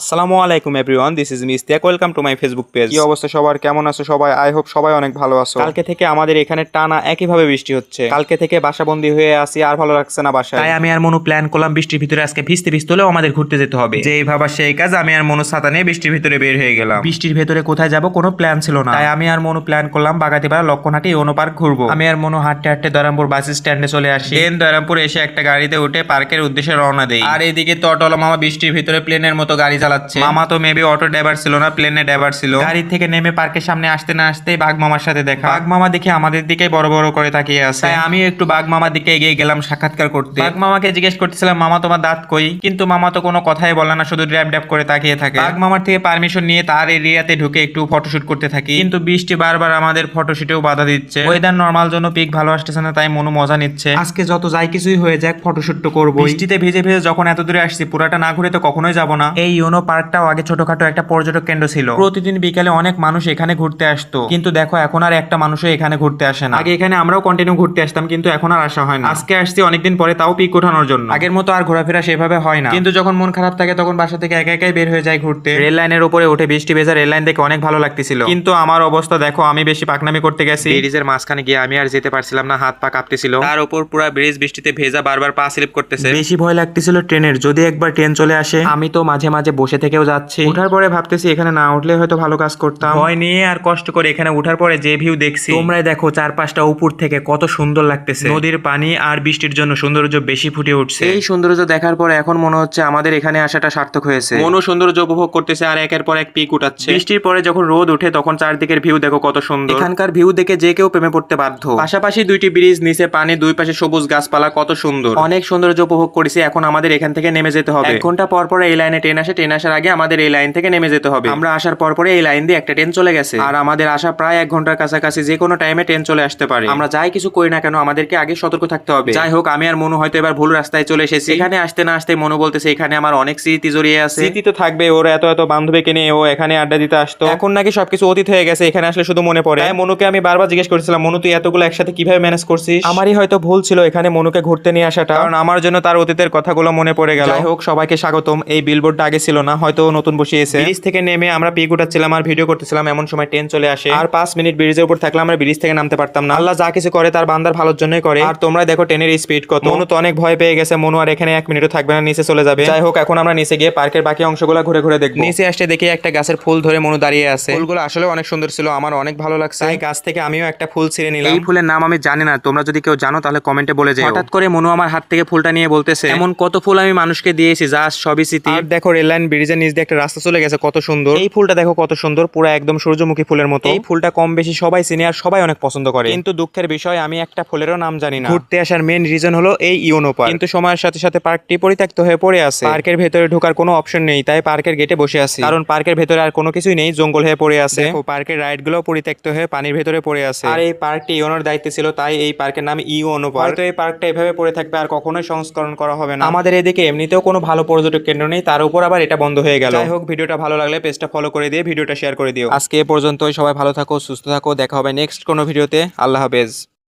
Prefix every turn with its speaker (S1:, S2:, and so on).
S1: আসসালামু আলাইকুম everyone this is Mistiaq welcome to my Facebook page কি অবস্থা সবার? কেমন আছো সবাই? আই হোপ সবাই অনেক ভালো আছো। কালকে থেকে আমাদের এখানে টানা একইভাবে বৃষ্টি হচ্ছে। কালকে থেকে বাসা বাসাবন্দি হয়ে আসি আর ভালো লাগছে না বাসায়।
S2: তাই আমি আর মনু প্ল্যান করলাম বৃষ্টির ভিতরে আজকে ভিজতে ভিজতে হলেও আমাদের ঘুরতে যেতে হবে। যে এই ভাবা সেই কাজ আমি আর মনু ছাতা নিয়ে বৃষ্টির ভিতরে বের হয়ে গেলাম। বৃষ্টির ভেতরে কোথায় যাব কোনো প্ল্যান ছিল না। তাই আমি আর মনু প্ল্যান করলাম বাগাতিপাড়া লক্ষণহাটি ইউনো পার্ক ঘুরবো। আমি আর মনু হাঁটতে হাঁটতে দরামপুর বাস স্ট্যান্ডে চলে আসি। দেন দরামপুর এসে একটা গাড়িতে উঠে পার্কের উদ্দেশ্যে রওনা দেই। আর এইদিকে তো অটোলা মামা বৃষ্টির ভিতরে প্লেনের মতো গাড়ি চালাচ্ছে। মামা তো মেবি অটো ড্রাইভার ছিল না প্লেনে ড্রাইভার ছিল। গাড়ি থেকে নেমে পার্কের সামনে আসতে না আসতেই বাঘ মামার সাথে দেখা। বাঘ মামা দেখে আমাদের দিকে বড় বড় করে তাকিয়ে আছে। তাই আমি একটু বাঘ মামার দিকে এগিয়ে গেলাম সাক্ষাৎকার করতে। বাঘ মামাকে জিজ্ঞেস করতেছিলাম মামা তোমার দাঁত কই? কিন্তু মামা তো কোনো কথাই বলে না শুধু ড্যাব ড্যাব করে তাকিয়ে থাকে। বাঘ মামার থেকে পারমিশন নিয়ে তার এরিয়াতে ঢুকে একটু ফটোশুট করতে থাকি। কিন্তু বৃষ্টি বারবার আমাদের ফটোশুটেও বাধা দিচ্ছে। ওয়েদার নর্মাল জন্য পিক ভালো আসতেছে না তাই মনু মজা নিচ্ছে। আজকে যত যাই কিছুই হয়ে যাক ফটোশুট তো করব বৃষ্টিতে ভেজে ভেজে যখন এত দূরে আসছি পুরাটা না ঘুরে তো কখনোই যাব না। এই ইউনো পার্কটাও আগে ছোটখাটো একটা পর্যটক কেন্দ্র ছিল। প্রতিদিন বিকালে অনেক মানুষ এখানে ঘুরতে আসতো। কিন্তু দেখো, এখন আর একটা মানুষও এখানে ঘুরতে আসে না। আগে এখানে আমরাও কন্টিনিউ ঘুরতে আসতাম, কিন্তু এখন আর আসা হয় না। আজকে আসছি অনেকদিন পরে, তাও পিক ওঠানোর জন্য। আগের মতো আর ঘোরাফেরা সেভাবে হয় না। কিন্তু যখন মন খারাপ থাকে, তখন বাসা থেকে একা একাই বের হয়ে যায় ঘুরতে। রেল লাইনের উপরে উঠে বৃষ্টি ভেজা রেল লাইন দেখে অনেক ভালো লাগতেছিল। কিন্তু আমার অবস্থা, দেখো, আমি বেশি পাকনামি করতে গেছি। ব্রিজের মাঝখানে গিয়ে আমি আর যেতে পারছিলাম না, হাত পা কাঁপতেছিল। তার উপর পুরো ব্রিজ বৃষ্টিতে ভেজা বারবার পা স্লিপ করতেছে। বেশি ভয় লাগতেছিল ট্রেনের। যদি একবার ট্রেন চলে আসে, আমি তো মাঝে মাঝে বসে থেকেও যাচ্ছি। ওঠার পরে ভাবতেছি এখানে না উঠলে হয়তো ভালো কাজ করতাম। ভয় নিয়ে আর কষ্ট করে এখানে উঠার পরে যে ভিউ দেখছি। তোমরাই দেখো চারপাশটা উপর থেকে কত সুন্দর লাগতেছে। নদীর পানি আর বৃষ্টির জন্য সৌন্দর্য বেশি ফুটে উঠছে। এই সৌন্দর্য দেখার পরে এখন মনে হচ্ছে আমাদের এখানে আসাটা সার্থক হয়েছে। মনও সৌন্দর্য উপভোগ করতেছে আর একের পর এক পিক উঠাচ্ছে। বৃষ্টির পরে যখন রোদ উঠে তখন চারদিকের ভিউ দেখো কত সুন্দর। এখানকার ভিউ দেখে যে কেউ প্রেমে পড়তে বাধ্য। পাশাপাশি দুইটি ব্রিজ নিচে পানি দুই পাশে সবুজ গাছপালা কত সুন্দর। অনেক সৌন্দর্য উপভোগ করেছি এখন আমাদের এখান থেকে নেমে যেতে হবে। এক ঘণ্টা পর পরে এই লাইনে ট্রেন আসে ট্রেন আসার আগে আমাদের এই লাইন থেকে নেমে যেতে হবে। আমরা আসার পর পরে এই লাইন দিয়ে একটা ট্রেন চলে গেছে। আর আমাদের আসা প্রায় এক ঘণ্টার কাছাকাছি যে কোনো টাইমে ট্রেন চলে আসতে পারে। আমরা যাই কিছু করি না কেন আমাদেরকে আগে সতর্ক থাকতে হবে। যাই হোক আমি আর মনু হয়তো এবার ভুল রাস্তায় চলে এসেছি। এখানে আসতে না আসতে মনু বলতেছে এখানে আমার অনেক স্মৃতি জড়িয়ে আছে।
S1: স্মৃতি তো থাকবে ওর এত এত বান্ধবীকে নিয়ে ও এখানে আড্ডা দিতে আসতো। এখন নাকি সবকিছু অতীত হয়ে গেছে এখানে আসলে শুধু মনে পড়ে। তাই মনুকে আমি বারবার জিজ্ঞেস করছিলাম মনু তুই এতগুলো একসাথে কীভাবে ম্যানেজ করছিস? আমারই হয়তো ভুল ছিল এখানে মনুকে ঘুরতে নিয়ে আসাটা। কারণ আমার জন্য তার অতীতের কথাগুলো মনে পড়ে গেল। যাই হোক সবাইকে স্বাগতম। এই বিলবোর্ডটা আগে ছিল না হয়তো নতুন বসিয়েছে ব্রিজ থেকে নেমে আমরা পিক উঠাচ্ছিলাম আর ভিডিও করতেছিলাম এমন সময় ট্রেন চলে আসে। আর পাঁচ মিনিট ব্রিজের উপর থাকলে আমরা ব্রিজ থেকে নামতে পারতাম না। আল্লাহ যা কিছু করে তার বান্দার ভালোর জন্যই করে। আর তোমরা দেখো ট্রেনের স্পিড কত। মনু তো অনেক ভয় পেয়ে গেছে মনু আর এখানে এক মিনিটও থাকবে না নিচে চলে যাবে। যাই হোক এখন আমরা নিচে গিয়ে পার্কের বাকি অংশগুলো ঘুরে ঘুরে দেখব। নিচে আসতে দেখি একটা গাছের ফুল ধরে মনু দাঁড়িয়ে আছে। ফুলগুলো আসলে অনেক সুন্দর ছিল আমার অনেক ভালো লাগছে। এই গাছ থেকে আমিও একটা ফুল ছিঁড়ে নিলাম। এই ফুলের নাম আমি জানি না তোমরা যদি কেউ জানো তাহলে কমেন্টে বলে যাও। হঠাৎ করে মনু আমার হাত থেকে ফুলটা নিয়ে বলতেছে এমন কত ফুল আমি মানুষকে দিয়েছি যা সবই স্মৃতি। আর দেখো রেল লাইন ব্রিজের নিচ দিয়ে একটা রাস্তা চলে গেছে কত সুন্দর। এই ফুলটা দেখো কত সুন্দর পুরো একদম সূর্যমুখী ফুলের মতো। এই ফুলটা কম বেশি সবাই চিনে আর সবাই অনেক পছন্দ করে। কিন্তু দুঃখের বিষয় আমি একটা ফুলেরও নাম জানি না। ঘুরতে আসার মেন রিজন হলো এই ইওনো পার্ক। কিন্তু সময়ের সাথে সাথে পার্কটি পরিত্যক্ত হয়ে পড়ে আছে। পার্কের ভেতরে ঢোকার কোনো অপশন নেই তাই পার্কের গেটে বসে আছি। কারণ পার্কের ভেতরে আর কোনো কিছুই নেই জঙ্গল হয়ে পড়ে আছে। পার্কের রাইডগুলো পরিত্যক্ত হয়ে পানির ভেতরে পড়ে আছে। আর এই পার্কটি ইওনোর দায়িত্বে ছিল তাই এই পার্কের নাম ইওনো পার্ক। তো এই পার্কটা এভাবে পড়ে থাকবে আর কখনোই সংস্করণ করা হবে না। আমাদের এদিকে এমনিতেও কোনো ভালো পর্যটক কেন্দ্র নেই তার উপর আবার এটা বন্ধ হয়ে গেল। যাই হোক ভিডিওটা ভালো লাগলে পেজটা ফলো করে দিয়ে ভিডিওটা শেয়ার করে দিও। আজকে এ পর্যন্তই সবাই ভালো থাকো সুস্থ থাকো দেখা হবে নেক্সট কোনো ভিডিওতে। আল্লাহ হাফেজ।